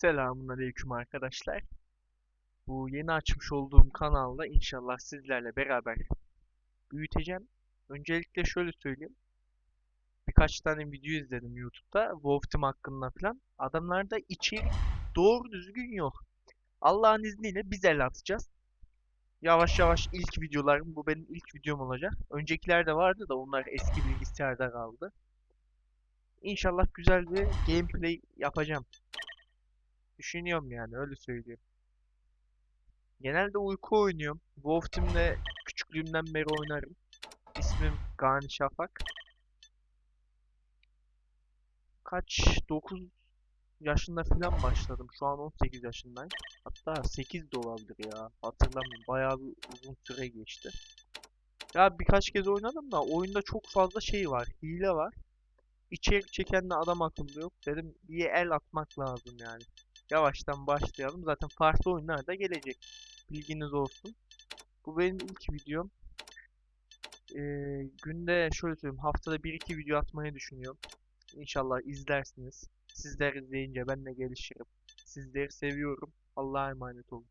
Selamünaleyküm arkadaşlar. Bu yeni açmış olduğum kanalda inşallah sizlerle beraber büyüteceğim. Öncelikle şöyle söyleyeyim. Birkaç tane video izledim YouTube'da Wolf Team hakkında falan. Adamlarda içerik doğru düzgün yok. Allah'ın izniyle biz el atacağız. Yavaş yavaş ilk videolarım bu benim ilk videom olacak. Öncekiler de vardı da onlar eski bilgisayarda kaldı. İnşallah güzel bir gameplay yapacağım. Düşünüyorum yani öyle söyleyeyim. Genelde uyku oynuyorum. Wolf Team'de küçüklüğümden beri oynarım. İsmim Gani Şafak. Kaç? 9 yaşında falan başladım. Şu an 18 yaşındayım. Hatta 8 de olabilir ya. Hatırlamıyorum. Bayağı bir uzun süre geçti. Ya birkaç kez oynadım da oyunda çok fazla şey var. Hile var. İçerik çeken de adam akıllı yok. Dedim bir el atmak lazım yani yavaştan başlayalım. Zaten farklı oyunlar da gelecek. Bilginiz olsun. Bu benim ilk videom. Ee, günde şöyle söyleyeyim haftada 1-2 video atmayı düşünüyorum. İnşallah izlersiniz. Sizler izleyince ben de gelişirim. Sizleri seviyorum. Allah'a emanet olun.